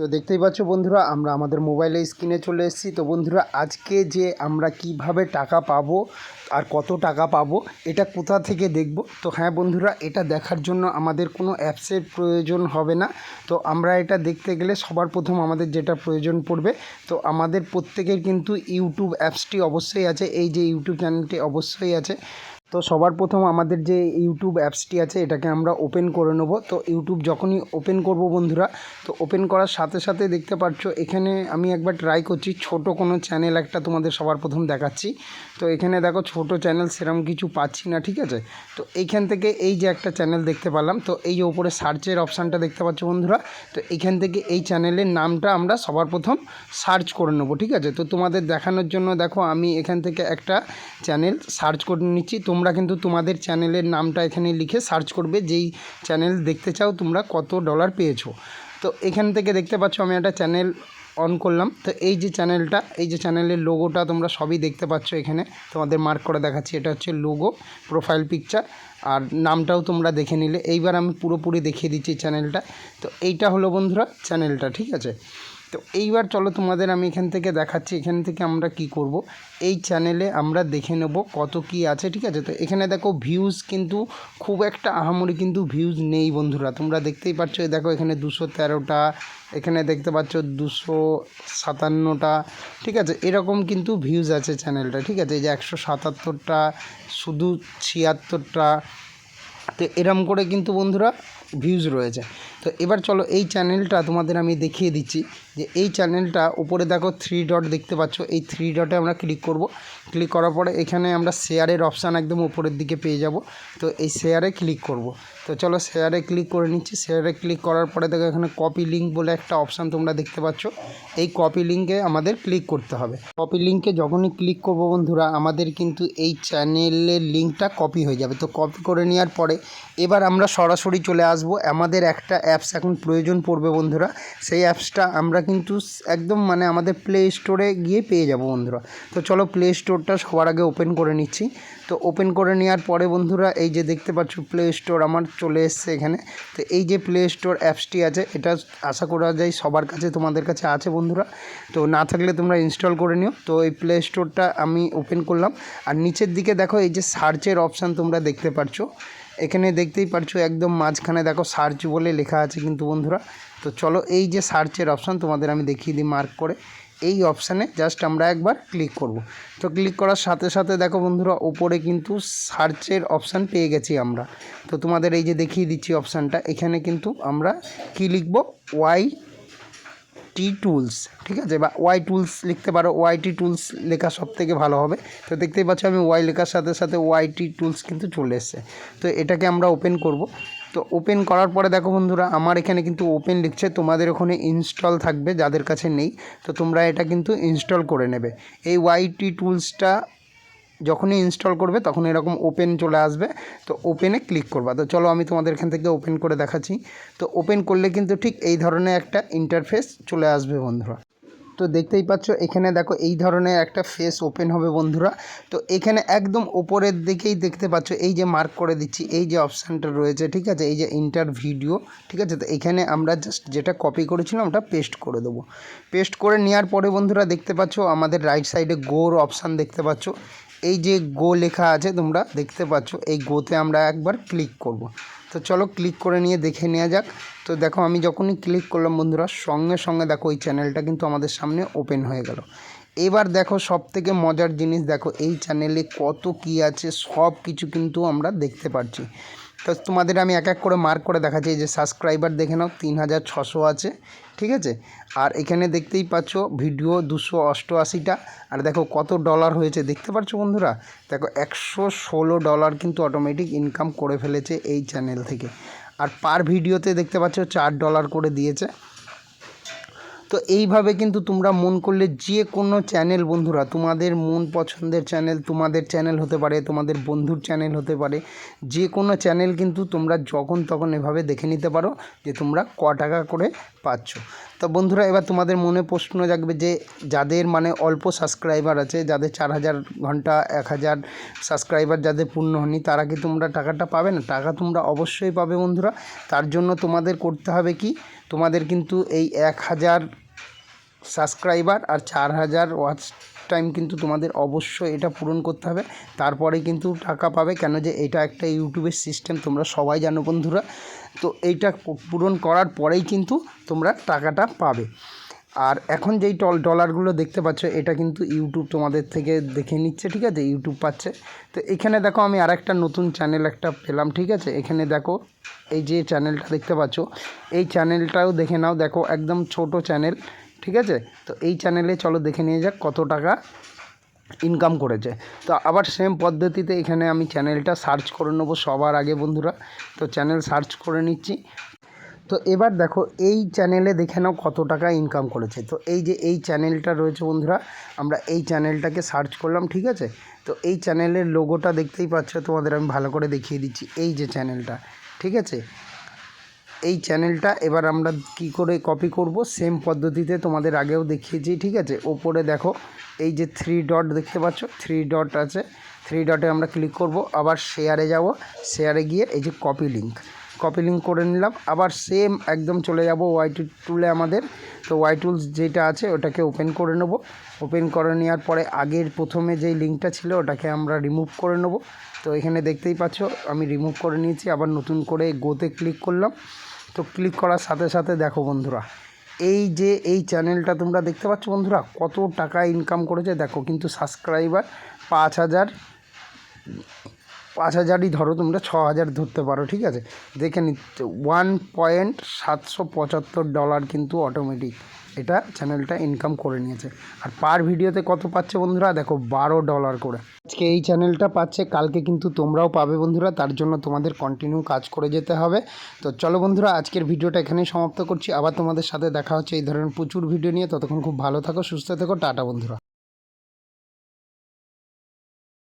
তো দেখতেই পাচ্ছ বন্ধুরা, আমরা আমাদের মোবাইলে স্ক্রিনে চলে এসেছি। তো বন্ধুরা, আজকে যে আমরা কীভাবে টাকা পাবো আর কত টাকা পাবো, এটা কোথা থেকে দেখব? তো হ্যাঁ বন্ধুরা, এটা দেখার জন্য আমাদের কোনো অ্যাপসের প্রয়োজন হবে না। তো আমরা এটা দেখতে গেলে সবার প্রথম আমাদের যেটা প্রয়োজন পড়বে, তো আমাদের প্রত্যেকের কিন্তু ইউটিউব অ্যাপসটি অবশ্যই আছে। এই যে ইউটিউব চ্যানেলটি অবশ্যই আছে। তো সবার প্রথম আমাদের যে ইউটিউব অ্যাপসটি আছে, এটাকে আমরা ওপেন করে নেব। তো ইউটিউব যখনই ওপেন করব বন্ধুরা, তো ওপেন করার সাথে সাথে দেখতে পাচ্ছ এখানে আমি একবার ট্রাই করছি, ছোট কোনো চ্যানেল একটা তোমাদের সবার প্রথম দেখাচ্ছি। তো এখানে দেখো ছোট চ্যানেল সেরকম কিছু পাচ্ছি না, ঠিক আছে? তো এইখান থেকে এই যে একটা চ্যানেল দেখতে পেলাম তো এই যে ওপরে সার্চের অপশানটা দেখতে পাচ্ছ বন্ধুরা, তো এখান থেকে এই চ্যানেলের নামটা আমরা সবার প্রথম সার্চ করে নেব, ঠিক আছে? তো তোমাদের দেখানোর জন্য দেখো আমি এখান থেকে একটা চ্যানেল সার্চ করে নিচ্ছি, তোমরা কিন্তু তোমাদের চ্যানেলের নামটা এখানে লিখে সার্চ করবে, যেই চ্যানেল দেখতে চাও তোমরা কত ডলার পেয়েছ। তো এখান থেকে দেখতে পাচ্ছ আমি একটা চ্যানেল অন করলাম। তো এই যে চ্যানেলটা, এই যে চ্যানেলের লোগোটা তোমরা সবই দেখতে পাচ্ছ এখানে। তোমাদের মার্ক করে দেখাচ্ছি, এটা হচ্ছে লোগো প্রোফাইল পিকচার আর নামটাও তোমরা দেখে নিলে। এইবার আমি পুরোপুরি দেখিয়ে দিচ্ছি চ্যানেলটা। তো এইটা হলো বন্ধুরা চ্যানেলটা, ঠিক আছে? তো এইবার চলো তোমাদের আমি এখান থেকে দেখাচ্ছি এখান থেকে আমরা কি করব। এই চ্যানেলে আমরা দেখে নেব কত কি আছে, ঠিক আছে? তো এখানে দেখো ভিউজ কিন্তু খুব একটা আহামরি কিন্তু ভিউজ নেই বন্ধুরা। তোমরা দেখতেই পাচ্ছ দেখো এখানে দুশো তেরোটা, এখানে দেখতে পাচ্ছ দুশো সাতান্নটা, ঠিক আছে? এরকম কিন্তু ভিউজ আছে চ্যানেলটা ঠিক আছে? এই যে একশো সাতাত্তরটা, শুধু ছিয়াত্তরটা, তো এরম করে কিন্তু বন্ধুরা ভিউজ রয়েছে। তো এবার চলো এই চ্যানেলটা তোমাদের আমি দেখিয়ে দিচ্ছি যে এই চ্যানেলটা উপরে দেখো থ্রি ডট দেখতে পাচ্ছ। এই থ্রি ডটে আমরা ক্লিক করব। ক্লিক করার পরে এখানে আমরা শেয়ারের অপশান একদম উপরের দিকে পেয়ে যাব। তো এই শেয়ারে ক্লিক করব। তো চলো শেয়ারে ক্লিক করে নিচ্ছি। শেয়ারে ক্লিক করার পরে দেখো এখানে কপি লিঙ্ক বলে একটা অপশান তোমরা দেখতে পাচ্ছ। এই কপি লিঙ্কে আমাদের ক্লিক করতে হবে। কপি লিঙ্কে যখনই ক্লিক করব বন্ধুরা, আমাদের কিন্তু এই চ্যানেলের লিঙ্কটা কপি হয়ে যাবে। তো কপি করে নেওয়ার পরে এবার আমরা সরাসরি চলে আসব আমাদের একটা অ্যাপস এখন প্রয়োজন পড়বে বন্ধুরা। সেই অ্যাপসটা আমরা কিন্তু একদম মানে আমাদের প্লে স্টোরে গিয়ে পেয়ে যাব বন্ধুরা। তো চলো প্লে স্টোরটা সবার আগে ওপেন করে নিচ্ছি। তো ওপেন করে নেওয়ার পরে বন্ধুরা, এই যে দেখতে পাচ্ছ প্লে স্টোর আমার চলে এসছে এখানে। তো এই যে প্লে স্টোর অ্যাপসটি আছে, এটা আশা করা যায় সবার কাছে তোমাদের কাছে আছে বন্ধুরা। তো না থাকলে তোমরা ইনস্টল করে নিও। তো এই প্লে স্টোরটা আমি ওপেন করলাম। আর নিচের দিকে দেখো, এই যে সার্চের অপশান তোমরা দেখতে পাচ্ছ এখানে দেখতেই পারছ একদম মাঝখানে দেখো সার্চ বলে লেখা আছে কিন্তু বন্ধুরা। তো চলো এই যে সার্চের অপশান তোমাদের আমি দেখিয়ে দিই মার্ক করে। এই অপশানে জাস্ট আমরা একবার ক্লিক করব। তো ক্লিক করার সাথে সাথে দেখো বন্ধুরা, ওপরে কিন্তু সার্চের অপশান পেয়ে গেছি আমরা। তো তোমাদের এই যে দেখিয়ে দিচ্ছি অপশানটা এখানে কিন্তু আমরা কি লিখব? ওয়াই টি টুলস ঠিক আছে? বা ওয়াই টুলস লিখতে পারো। ওয়াইটি টুলস লেখা সব থেকে ভালো হবে। তো দেখতেই পাচ্ছ আমি ওয়াই লেখার সাথে সাথে ওয়াইটি টুলস কিন্তু চলে এসছে। তো এটাকে আমরা ওপেন করব। তো ওপেন করার পরে দেখো বন্ধুরা, আমার এখানে কিন্তু ওপেন লিখছে। তোমাদের ওখানে ইনস্টল থাকবে, যাদের কাছে নেই। তো তোমরা এটা কিন্তু ইনস্টল করে নেবে। এই ওয়াইটি টুলসটা যখনই ইনস্টল করবে তখন এরকম ওপেন চলে আসবে। তো ওপেনে ক্লিক করবা। তো চলো আমি তোমাদের এখান থেকে ওপেন করে দেখাচ্ছি। তো ওপেন করলে কিন্তু ঠিক এই ধরনের একটা ইন্টারফেস চলে আসবে বন্ধুরা। তো দেখতেই পাচ্ছ, এখানে দেখো এই ধরনের একটা ফেস ওপেন হবে বন্ধুরা। তো এখানে একদম ওপরের দিকেই দেখতে পাচ্ছ, এই যে মার্ক করে দিচ্ছি, এই যে অপশানটা রয়েছে, ঠিক আছে? এই যে ইন্টার ভিডিও ঠিক আছে? তো এখানে আমরা জাস্ট যেটা কপি করেছিলাম, ওটা পেস্ট করে দেবো। পেস্ট করে নেওয়ার পরে বন্ধুরা দেখতে পাচ্ছ, আমাদের রাইট সাইডে গোর অপশান দেখতে পাচ্ছ। এই যে গো লেখা আছে তোমরা দেখতে পাচ্ছ, এই গোতে আমরা একবার ক্লিক করব। তো চলো ক্লিক করে নিয়ে দেখে নেওয়া যাক। তো দেখো আমি যখনই ক্লিক করলাম বন্ধুরা, সঙ্গে সঙ্গে দেখো এই চ্যানেলটা কিন্তু আমাদের সামনে ওপেন হয়ে গেল। এবার দেখো সব থেকে মজার জিনিস, দেখো এই চ্যানেলে কত কি আছে সব কিছু কিন্তু আমরা দেখতে পাচ্ছি। তো তোমাদের আমি এক এক করে মার্ক করে দেখাচ্ছি, এই যে সাবস্ক্রাইবার দেখে নাও, তিন হাজার ছশো আছে, ঠিক আছে? আর এখানে দেখতেই পাচ্ছ ভিডিও দুশো অষ্টআশিটা, আর দেখো কত ডলার হয়েছে, দেখতে পাচ্ছ বন্ধুরা? দেখো একশো ষোলো ডলার কিন্তু অটোমেটিক ইনকাম করে ফেলেছে এই চ্যানেল থেকে। আর পার ভিডিওতে দেখতে পাচ্ছ, চার ডলার করে দিয়েছে। তো এইভাবে কিন্তু তোমরা মন করলে যে কোনো চ্যানেল বন্ধুরা, তোমাদের মন পছন্দের চ্যানেল তোমাদের চ্যানেল হতে পারে, তোমাদের বন্ধুর চ্যানেল হতে পারে, যে কোনো চ্যানেল কিন্তু তোমরা যখন তখন এভাবে দেখে নিতে পারো যে তোমরা ক টাকা করে পাচ্ছ। তো বন্ধুরা, এবার তোমাদের মনে প্রশ্ন জাগবে যে যাদের মানে অল্প সাবস্ক্রাইবার আছে, যাদের চার হাজার ঘণ্টা, এক হাজার সাবস্ক্রাইবার যাদের পূর্ণ হয়নি, তারা কি তোমরা টাকাটা পাবে না? টাকা তোমরা অবশ্যই পাবে বন্ধুরা। তার জন্য তোমাদের করতে হবে কি? তোমাদের কিন্তু এই এক হাজার সাবস্ক্রাইবার আর চার হাজার ওয়াচ টাইম কিন্তু তোমাদের অবশ্যই এটা পূরণ করতে হবে। তারপরে কিন্তু টাকা পাবে কেন যে এটা একটা ইউটিউবের সিস্টেম তোমরা সবাই জানো বন্ধুরা। তো এইটা পূরণ করার পরেই কিন্তু তোমরা টাকাটা পাবে। আর এখন যেই টল ডলারগুলো দেখতে পাচ্ছ, এটা কিন্তু ইউটিউব তোমাদের থেকে দেখে নিচ্ছে, ঠিক আছে? ইউটিউব পাচ্ছে। তো এখানে দেখো আমি আর একটা নতুন চ্যানেল একটা পেলাম, ঠিক আছে? এখানে দেখো এই যে চ্যানেলটা দেখতে পাচ্ছ, এই চ্যানেলটাও দেখে নাও। দেখো একদম ছোট চ্যানেল ঠিক আছে? তো এই চ্যানেলে চলো দেখে নিয়ে যাক কত টাকা ইনকাম করেছে। তো আবার সেম পদ্ধতিতে এখানে আমি চ্যানেলটা সার্চ করে নেব সবার আগে বন্ধুরা। তো চ্যানেল সার্চ করে নিচ্ছি। তো এবার দেখো, এই চ্যানেলে দেখে নাও কত টাকা ইনকাম করেছে। তো এই যে এই চ্যানেলটা রয়েছে বন্ধুরা, আমরা এই চ্যানেলটাকে সার্চ করলাম, ঠিক আছে? তো এই চ্যানেলের লোগোটা দেখতেই পাচ্ছ, তোমাদের আমি ভালো করে দেখিয়ে দিচ্ছি। এই যে চ্যানেলটা ঠিক আছে? এই চ্যানেলটা এবার আমরা কি করে কপি করব? সেম পদ্ধতিতে তোমাদের আগেও দেখিয়েছি, ঠিক আছে? ওপরে দেখো, এই যে থ্রি ডট দেখতে পাচ্ছ? থ্রি ডট আছে। থ্রি ডটে আমরা ক্লিক করব। আবার শেয়ারে যাব। শেয়ারে গিয়ে এই যে কপি লিঙ্ক কপি লিঙ্ক করে নিলাম। আবার সেম একদম চলে যাব ওয়াই টু টুলে আমাদের। তো ওয়াই টুলস যেটা আছে, ওটাকে ওপেন করে নেব। ওপেন করে নেওয়ার পরে আগের প্রথমে যেই লিঙ্কটা ছিল, ওটাকে আমরা রিমুভ করে নেব। তো এখানে দেখতেই পাচ্ছ, আমি রিমুভ করে নিয়েছি। আবার নতুন করে গোতে ক্লিক করলাম। তো ক্লিক করার সাথে সাথে দেখো বন্ধুরা, এই যে এই চ্যানেলটা তোমরা দেখতে পাচ্ছ বন্ধুরা, কত টাকা ইনকাম করেছে দেখো, কিন্তু সাবস্ক্রাইবার পাঁচ হাজার পাঁচ হাজারই ধরো, তোমরা ছ হাজার ধরতে পারো, ঠিক আছে? দেখে নিচ্ছে ওয়ান পয়েন্ট সাতশো পঁচাত্তর ডলার কিন্তু অটোমেটিক এটা চ্যানেলটা ইনকাম করে নিয়েছে। আর পার ভিডিওতে কত পাচ্ছে বন্ধুরা? দেখো, বারো ডলার করে। আজকে এই চ্যানেলটা পাচ্ছে, কালকে কিন্তু তোমরাও পাবে বন্ধুরা, তার জন্য তোমাদের কন্টিনিউ কাজ করে যেতে হবে। তো চলো বন্ধুরা, আজকের ভিডিওটা এখানেই সমাপ্ত করছি। আবার তোমাদের সাথে দেখা হচ্ছে এই ধরনের প্রচুর ভিডিও নিয়ে। ততক্ষণ খুব ভালো থাকো, সুস্থ থেকো, টাটা বন্ধুরা।